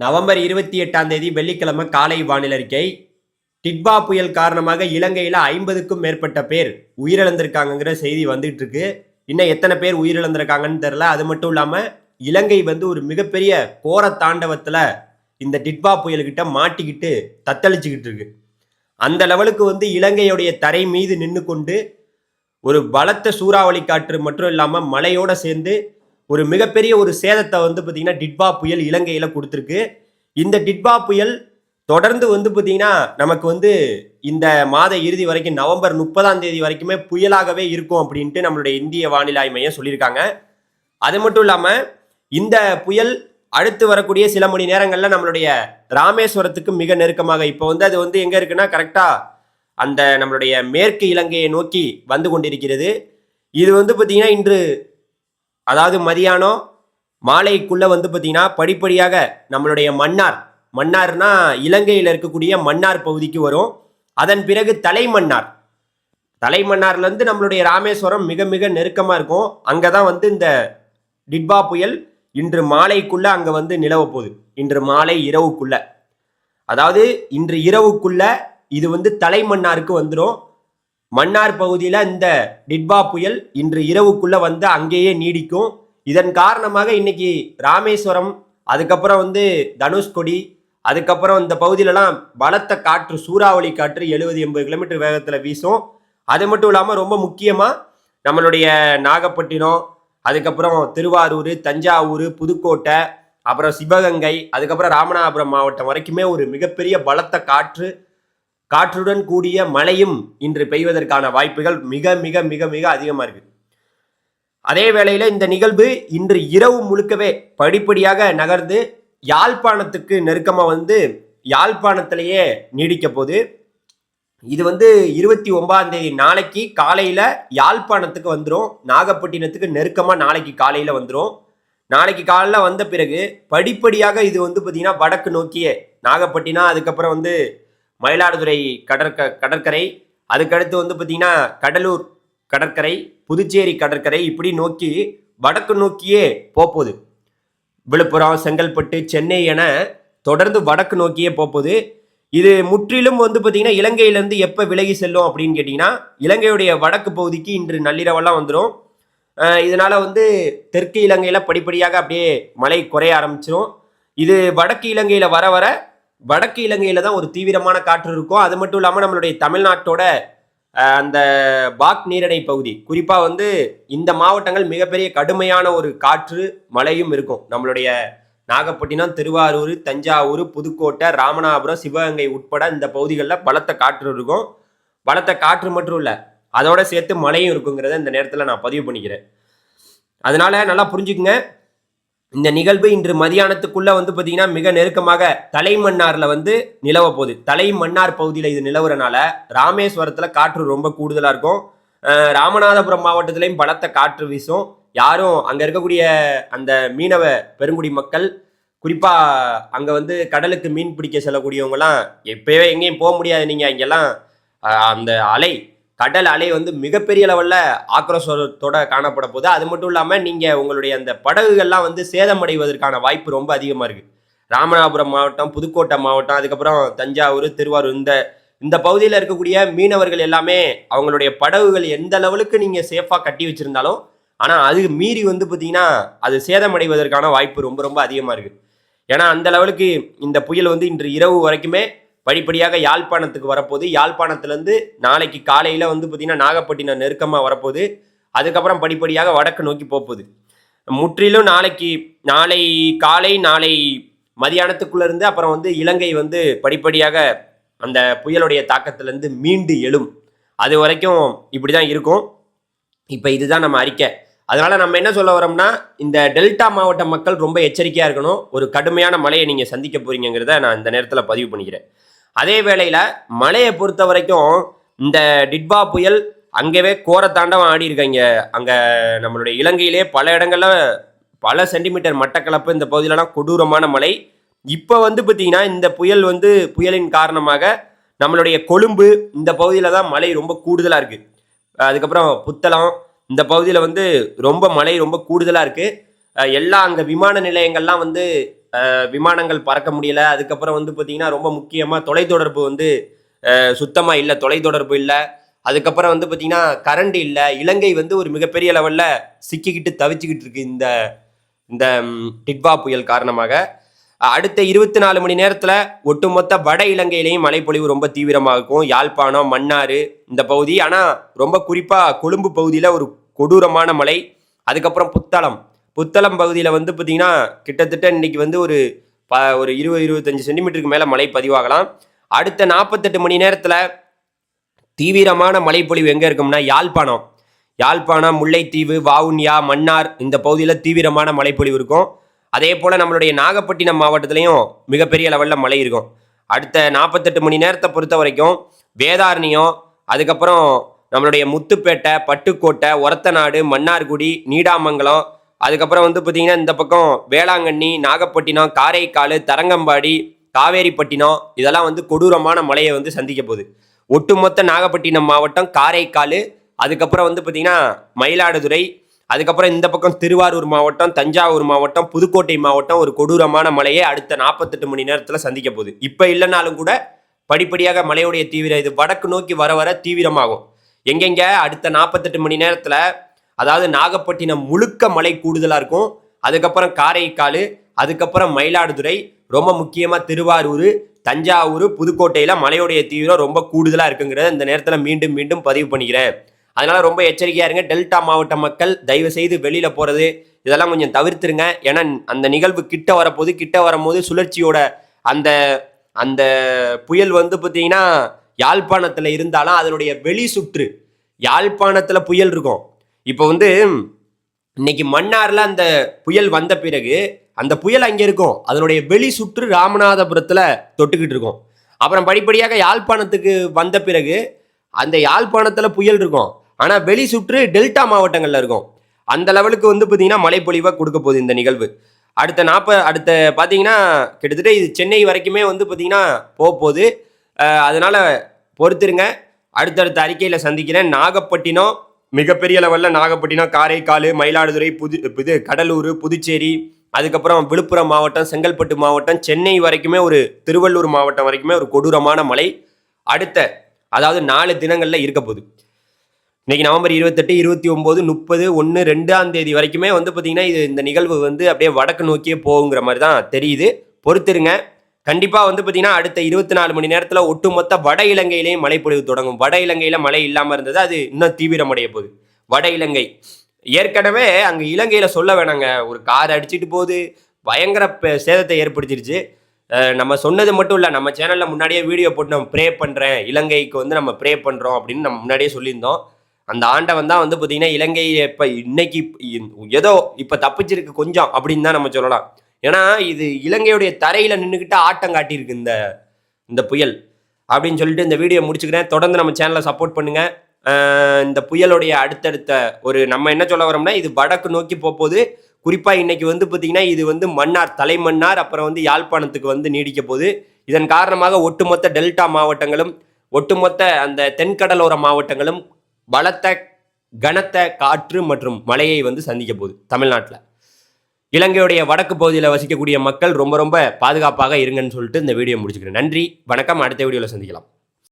November இருபத்தி எட்டாம் தேதி வெள்ளிக்கிழமை காலை வானிலை அறிக்கை டிட்பா புயல் காரணமாக இலங்கையில் ஐம்பதுக்கும் மேற்பட்ட பேர் உயிரிழந்திருக்காங்கங்கிற செய்தி வந்துட்டு இருக்கு இன்னும் எத்தனை பேர் உயிரிழந்திருக்காங்கன்னு தெரில அது மட்டும் இல்லாமல் இலங்கை வந்து ஒரு மிகப்பெரிய கோர தாண்டவத்தில் இந்த டிட்பா புயல்கிட்ட மாட்டிக்கிட்டு தத்தளிச்சுக்கிட்டு இருக்கு அந்த லெவலுக்கு வந்து இலங்கையுடைய தரை மீது நின்று கொண்டு ஒரு பலத்த சூறாவளி காற்று மட்டும் இல்லாமல் மழையோடு சேர்ந்து ஒரு மிகப்பெரிய ஒரு சேதத்தை வந்து பார்த்தீங்கன்னா டிட்பா புயல் இலங்கையில் கொடுத்துருக்கு. இந்த டிட்பா புயல் தொடர்ந்து வந்து பார்த்தீங்கன்னா நமக்கு வந்து இந்த மாத இறுதி வரைக்கும் நவம்பர் முப்பதாம் தேதி வரைக்குமே புயலாகவே இருக்கும் அப்படின்ட்டு நம்மளுடைய இந்திய வானிலை மையம் சொல்லியிருக்காங்க. அது மட்டும் இல்லாமல் இந்த புயல் அடுத்து வரக்கூடிய சில மணி நேரங்களில் நம்மளுடைய ராமேஸ்வரத்துக்கு மிக நெருக்கமாக இப்போ வந்து அது வந்து எங்கே இருக்குன்னா கரெக்டாக அந்த நம்மளுடைய மேற்கு இலங்கையை நோக்கி வந்து கொண்டிருக்கிறது. இது வந்து பார்த்தீங்கன்னா இன்று அதாவது மதியானம் மாலைக்குள்ளே வந்து பார்த்திங்கன்னா படிப்படியாக நம்மளுடைய மன்னார் மன்னார்னா இலங்கையில் இருக்கக்கூடிய மன்னார் பகுதிக்கு வரும். அதன் பிறகு தலைமன்னார். தலைமன்னார்லேருந்து நம்மளுடைய ராமேஸ்வரம் மிக மிக நெருக்கமாக இருக்கும். அங்கே தான் வந்து இந்த டிட்பா புயல் இன்று மாலைக்குள்ளே அங்கே வந்து நிலவ போகுது. இன்று மாலை இரவுக்குள்ள. அதாவது இன்று இரவுக்குள்ள இது வந்து தலைமன்னாருக்கு வந்துடும் மன்னார் பகுதியில் இந்த டிட்பா புயல் இன்று இரவுக்குள்ள வந்து அங்கேயே நீடிக்கும். இதன் காரணமாக இன்னைக்கு ராமேஸ்வரம் அதுக்கப்புறம் வந்து தனுஷ்கொடி அதுக்கப்புறம் இந்த பகுதியிலலாம் பலத்த காற்று சூறாவளி காற்று எழுபது எண்பது கிலோமீட்டர் வேகத்தில் வீசும். அது மட்டும் இல்லாமல் ரொம்ப முக்கியமாக நம்மளுடைய நாகப்பட்டினம் அதுக்கப்புறம் திருவாரூர் தஞ்சாவூர் புதுக்கோட்டை அப்புறம் சிவகங்கை அதுக்கப்புறம் ராமநாதபுரம் மாவட்டம் வரைக்குமே ஒரு மிகப்பெரிய பலத்த காற்று காற்றுடன் கூடிய மழையும் இன்று பெய்வதற்கான வாய்ப்புகள் மிக மிக மிக மிக அதிகமாக இருக்கு. அதே வேளையில் இந்த நிகழ்வு இன்று இரவு முழுக்கவே படிப்படியாக நகர்ந்து யாழ்ப்பாணத்துக்கு நெருக்கமாக வந்து யாழ்ப்பாணத்திலேயே நீடிக்க போது இது வந்து இருபத்தி ஒன்பதாம் தேதி நாளைக்கு காலையில் யாழ்ப்பாணத்துக்கு வந்துடும் நாகப்பட்டினத்துக்கு நெருக்கமாக நாளைக்கு காலையில் வந்துடும் நாளைக்கு காலையில் வந்த பிறகு படிப்படியாக இது வந்து பார்த்திங்கன்னா வடக்கு நோக்கியே நாகப்பட்டினம் அதுக்கப்புறம் வந்து மயிலாடுதுறை கடற்க கடற்கரை. அதுக்கடுத்து வந்து பார்த்திங்கன்னா கடலூர் கடற்கரை புதுச்சேரி கடற்கரை இப்படி நோக்கி வடக்கு நோக்கியே போகுது விழுப்புரம் செங்கல்பட்டு சென்னை என தொடர்ந்து வடக்கு நோக்கியே போகுது இது முற்றிலும் வந்து பார்த்தீங்கன்னா இலங்கையிலேருந்து எப்போ விலகி செல்லும் அப்படின்னு கேட்டிங்கன்னா இலங்கையுடைய வடக்கு பகுதிக்கு இன்று நள்ளிரவெல்லாம் வந்துடும் இதனால் வந்து தெற்கு இலங்கையில் படிப்படியாக அப்படியே மழை குறைய ஆரம்பிச்சிடும் இது வடக்கு இலங்கையில் வர வர வடக்கு இலங்கையில் தான் ஒரு தீவிரமான காற்று இருக்கும். அது மட்டும் இல்லாமல் நம்மளுடைய தமிழ்நாட்டோட அந்த பாக் நீரடை பகுதி குறிப்பாக வந்து இந்த மாவட்டங்கள் மிகப்பெரிய கடுமையான ஒரு காற்று மழையும் இருக்கும். நம்மளுடைய நாகப்பட்டினம் திருவாரூர் தஞ்சாவூர் புதுக்கோட்டை ராமநாதபுரம் சிவகங்கை உட்பட இந்த பகுதிகளில் பலத்த காற்று இருக்கும். பலத்த காற்று மட்டும் இல்லை அதோட சேர்த்து மழையும் இருக்குங்கிறத இந்த நேரத்தில் நான் பதிவு பண்ணிக்கிறேன். அதனால நல்லா புரிஞ்சுக்குங்க. இந்த நிகழ்வு இன்று மதியானத்துக்குள்ள வந்து பார்த்தீங்கன்னா மிக நெருக்கமாக தலைமன்னார்ல வந்து நிலவ போகுது. தலைமன்னார் பகுதியில் இது நிலவுறனால ராமேஸ்வரத்தில் காற்று ரொம்ப கூடுதலாக இருக்கும். ராமநாதபுரம் மாவட்டத்திலையும் பலத்த காற்று வீசும். யாரும் அங்கே இருக்கக்கூடிய அந்த மீனவ பெருங்குடி மக்கள் குறிப்பாக அங்கே வந்து கடலுக்கு மீன் பிடிக்க செல்லக்கூடியவங்கலாம் எப்பவே எங்கேயும் போக முடியாது நீங்கள் இங்கெல்லாம் அந்த அலை கடல் அலை வந்து மிகப்பெரிய லெவலில் ஆக்ரோஷத்தோட காணப்பட போகுது. அது மட்டும் இல்லாமல் நீங்கள் உங்களுடைய அந்த படகுகள்லாம் வந்து சேதமடைவதற்கான வாய்ப்பு ரொம்ப அதிகமாக இருக்குது ராமநாதபுரம் மாவட்டம் புதுக்கோட்டை மாவட்டம் அதுக்கப்புறம் தஞ்சாவூர் திருவாரூர் இந்த இந்த பகுதியில் இருக்கக்கூடிய மீனவர்கள் எல்லாமே அவங்களுடைய படகுகள் எந்த லெவலுக்கு நீங்கள் சேஃபாக கட்டி வச்சுருந்தாலும் ஆனால் அது மீறி வந்து பார்த்தீங்கன்னா அது சேதமடைவதற்கான வாய்ப்பு ரொம்ப ரொம்ப அதிகமாக இருக்குது ஏன்னா அந்த லெவலுக்கு இந்த புயல் வந்து இன்று இரவு வரைக்குமே படிப்படியாக யாழ்ப்பாணத்துக்கு வரப்போகுது. யாழ்ப்பாணத்துலேருந்து நாளைக்கு காலையில் வந்து பார்த்திங்கன்னா நாகப்பட்டினம் நெருக்கமாக வரப்போகுது. அதுக்கப்புறம் படிப்படியாக வடக்கு நோக்கி போகுது முற்றிலும் நாளைக்கு நாளை காலை நாளை மதியானத்துக்குள்ளேருந்து அப்புறம் வந்து இலங்கை வந்து படிப்படியாக அந்த புயலுடைய தாக்கத்திலேருந்து மீண்டு எழும். அது வரைக்கும் இப்படி தான் இருக்கும். இப்போ இதுதான் நம்ம அறிக்கை. அதனால் நம்ம என்ன சொல்ல வரோம்னா இந்த டெல்டா மாவட்ட மக்கள் ரொம்ப எச்சரிக்கையாக இருக்கணும். ஒரு கடுமையான மழையை நீங்கள் சந்திக்க போகிறீங்கிறத நான் இந்த நேரத்தில் பதிவு பண்ணிக்கிறேன். அதே வேளையில் மழையை பொறுத்த வரைக்கும் இந்த டிட்பா புயல் அங்கேவே கோரத்தாண்டவம் ஆடி இருக்காங்க அங்கே நம்மளுடைய இலங்கையிலே பல இடங்கள்ல பல சென்டிமீட்டர் மட்டக்களப்பு இந்த பகுதியிலலாம் கொடூரமான மழை. இப்போ வந்து பார்த்தீங்கன்னா இந்த புயல் வந்து புயலின் காரணமாக நம்மளுடைய கொழும்பு இந்த பகுதியில் தான் மழை ரொம்ப கூடுதலாக இருக்குது அதுக்கப்புறம் புத்தளம் இந்த பகுதியில் வந்து ரொம்ப மழை ரொம்ப கூடுதலாக இருக்குது எல்லா அங்கே விமான நிலையங்கள்லாம் வந்து விமானங்கள் பறக்க முடியல. அதுக்கப்புறம் வந்து பார்த்தீங்கன்னா ரொம்ப முக்கியமாக தொலைத்தொடர்பு வந்து சுத்தமாக இல்லை தொலைத்தொடர்பு இல்லை. அதுக்கப்புறம் வந்து பார்த்தீங்கன்னா கரண்ட் இல்லை. இலங்கை வந்து ஒரு மிகப்பெரிய லெவலில் சிக்கிக்கிட்டு தவிச்சுக்கிட்டு இருக்கு இந்த இந்த டிட்வா புயல் காரணமாக. அடுத்த இருபத்தி நாலு மணி நேரத்தில் ஒட்டுமொத்த வட இலங்கையிலையும் மழைப்பொழிவு ரொம்ப தீவிரமாக இருக்கும். யாழ்ப்பாணம் மன்னார் இந்த பகுதி. ஆனால் ரொம்ப குறிப்பாக கொழும்பு பகுதியில் ஒரு கொடூரமான மழை. அதுக்கப்புறம் புத்தளம். புத்தளம் பகுதியில் வந்து பார்த்தீங்கன்னா கிட்டத்தட்ட இன்னைக்கு வந்து ஒரு ப ஒரு இருபது இருபத்தஞ்சி சென்டிமீட்டருக்கு மேலே மழை பதிவாகலாம். அடுத்த நாற்பத்தெட்டு மணி நேரத்தில் தீவிரமான மழைப்பொழிவு எங்கே இருக்கும்னா யாழ்ப்பாணம். யாழ்ப்பாணம் முல்லைத்தீவு வவுனியா மன்னார் இந்த பகுதியில் தீவிரமான மழைப்பொழிவு இருக்கும். அதே போல் நம்மளுடைய நாகப்பட்டினம் மாவட்டத்திலையும் மிகப்பெரிய லெவலில் மழை இருக்கும். அடுத்த நாற்பத்தெட்டு மணி நேரத்தை பொறுத்த வரைக்கும் வேதாரண்யம் அதுக்கப்புறம் நம்மளுடைய முத்துப்பேட்டை பட்டுக்கோட்டை ஒரத்தநாடு மன்னார்குடி நீடாமங்கலம் அதுக்கப்புறம் வந்து பார்த்தீங்கன்னா இந்த பக்கம் வேளாங்கண்ணி நாகப்பட்டினம் காரைக்கால் தரங்கம்பாடி காவேரிப்பட்டினம் இதெல்லாம் வந்து கொடூரமான மழையை வந்து சந்திக்க போகுது. ஒட்டுமொத்த நாகப்பட்டினம் மாவட்டம் காரைக்கால் அதுக்கப்புறம் வந்து பார்த்தீங்கன்னா மயிலாடுதுறை அதுக்கப்புறம் இந்த பக்கம் திருவாரூர் மாவட்டம் தஞ்சாவூர் மாவட்டம் புதுக்கோட்டை மாவட்டம் ஒரு கொடூரமான மழையை அடுத்த நாற்பத்தெட்டு மணி நேரத்தில் சந்திக்க போகுது. இப்போ இல்லைனாலும் கூட படிப்படியாக மழையுடைய தீவிரம் இது வடக்கு நோக்கி வர வர தீவிரமாகும். எங்கெங்க? அடுத்த நாற்பத்தெட்டு மணி நேரத்தில் அதாவது நாகப்பட்டினம் முழுக்க மழை கூடுதலாக இருக்கும். அதுக்கப்புறம் காரைக்கால் அதுக்கப்புறம் மயிலாடுதுறை ரொம்ப முக்கியமாக திருவாரூர் தஞ்சாவூர் புதுக்கோட்டையில் மழையுடைய தீவிரம் ரொம்ப கூடுதலாக இருக்குங்கிறத இந்த நேரத்தில் மீண்டும் மீண்டும் பதிவு பண்ணிக்கிறேன். அதனால் ரொம்ப எச்சரிக்கையாக இருங்க. டெல்டா மாவட்ட மக்கள் தயவு செய்து வெளியில் போகிறது இதெல்லாம் கொஞ்சம் தவிர்த்துருங்க. ஏன்னா அந்த நிகழ்வு கிட்ட வரப்போது கிட்ட வரும்போது சுழற்சியோட அந்த அந்த புயல் வந்து பார்த்தீங்கன்னா யாழ்ப்பாணத்தில் இருந்தாலும் அதனுடைய வெளி சுற்று யாழ்ப்பாணத்தில் புயல் இருக்கும். இப்போ வந்து இன்னைக்கு மன்னார்ல அந்த புயல் வந்த பிறகு அந்த புயல் அங்கே இருக்கும். அதனுடைய வெளி சுற்று ராமநாதபுரத்தில் தொட்டுக்கிட்டு இருக்கும். அப்புறம் படிப்படியாக யாழ்ப்பாணத்துக்கு வந்த பிறகு அந்த யாழ்ப்பாணத்தில் புயல் இருக்கும். ஆனால் வெளி சுற்று டெல்டா மாவட்டங்களில் இருக்கும். அந்த லெவலுக்கு வந்து பார்த்தீங்கன்னா மழைப்பொழிவாக கொடுக்க போகுது இந்த நிகழ்வு. அடுத்த நாற்ப அடுத்த பார்த்தீங்கன்னா கிட்டத்தட்ட இது சென்னை வரைக்குமே வந்து பார்த்தீங்கன்னா போக போகுது. பொறுத்துருங்க. அடுத்தடுத்த அறிக்கையில் சந்திக்கிறேன். நாகப்பட்டினம் மிகப்பெரிய லெவலில் நாகப்பட்டினம் காரைக்கால் மயிலாடுதுறை புது இது கடலூர் புதுச்சேரி அதுக்கப்புறம் விழுப்புரம் மாவட்டம் செங்கல்பட்டு மாவட்டம் சென்னை வரைக்குமே ஒரு திருவள்ளூர் மாவட்டம் வரைக்குமே ஒரு கொடூரமான மழை அடுத்த அதாவது நாலு தினங்களில் இருக்க போகுது. இன்னைக்கு நவம்பர் இருபத்தெட்டு இருபத்தி ஒம்பது முப்பது ஒன்று ரெண்டாம் தேதி வரைக்குமே வந்து பார்த்தீங்கன்னா இது இந்த நிகழ்வு வந்து அப்படியே வடக்கு நோக்கியே போகுங்கிற மாதிரி தான் தெரியுது. பொறுத்திருங்க. கண்டிப்பாக வந்து பார்த்தீங்கன்னா அடுத்த இருபத்தி நாலு மணி நேரத்தில் ஒட்டுமொத்த வட இலங்கையிலேயும் மழைப்பொழிவு தொடங்கும். வட இலங்கையில் மழை இல்லாமல் இருந்தது அது இன்னும் தீவிரமடைய போகுது. வட இலங்கை. ஏற்கனவே அங்கே இலங்கையில் சொல்ல வேணாங்க. ஒரு கார் அடிச்சிட்டு போகுது. பயங்கர ப- சேதத்தை ஏற்படுத்திடுச்சு நம்ம சொன்னது மட்டும் இல்லை நம்ம சேனலில் முன்னாடியே வீடியோ போட்டு நம்ம ப்ரே பண்ணுறேன் இலங்கைக்கு வந்து நம்ம ப்ரே பண்ணுறோம் அப்படின்னு நம்ம முன்னாடியே சொல்லியிருந்தோம். அந்த ஆண்டவன் தான் வந்து பார்த்திங்கன்னா இலங்கை இப்போ இன்னைக்கு ஏதோ இப்போ தப்பிச்சிருக்கு கொஞ்சம் அப்படின்னு தான் நம்ம சொல்லலாம். ஏன்னா இது இலங்கையுடைய தரையில் நின்றுக்கிட்டு ஆட்டம் காட்டியிருக்கு இந்த இந்த புயல். அப்படின்னு சொல்லிட்டு இந்த வீடியோ முடிச்சுக்கிறேன். தொடர்ந்து நம்ம சேனலை சப்போர்ட் பண்ணுங்க. இந்த புயலுடைய அடுத்தடுத்த ஒரு நம்ம என்ன சொல்ல வரோம்னா இது வடக்கு நோக்கி போகுது. குறிப்பாக இன்னைக்கு வந்து பார்த்தீங்கன்னா இது வந்து மன்னார் தலைமன்னார் அப்புறம் வந்து யாழ்ப்பாணத்துக்கு வந்து நீடிக்க போகுது. இதன் காரணமாக ஒட்டுமொத்த டெல்டா மாவட்டங்களும் ஒட்டுமொத்த அந்த தென்கடலோர மாவட்டங்களும் பலத்த கனத்த காற்று மற்றும் மழையை வந்து சந்திக்க போகுது தமிழ்நாட்டில். இலங்கையுடைய வடக்கு பகுதியில் வசிக்கக்கூடிய மக்கள் ரொம்ப ரொம்ப பாதுகாப்பாக இருங்கன்னு சொல்லிட்டு இந்த வீடியோ முடிச்சுக்கிறேன். நன்றி வணக்கம். அடுத்த வீடியோவில் சந்திக்கலாம்.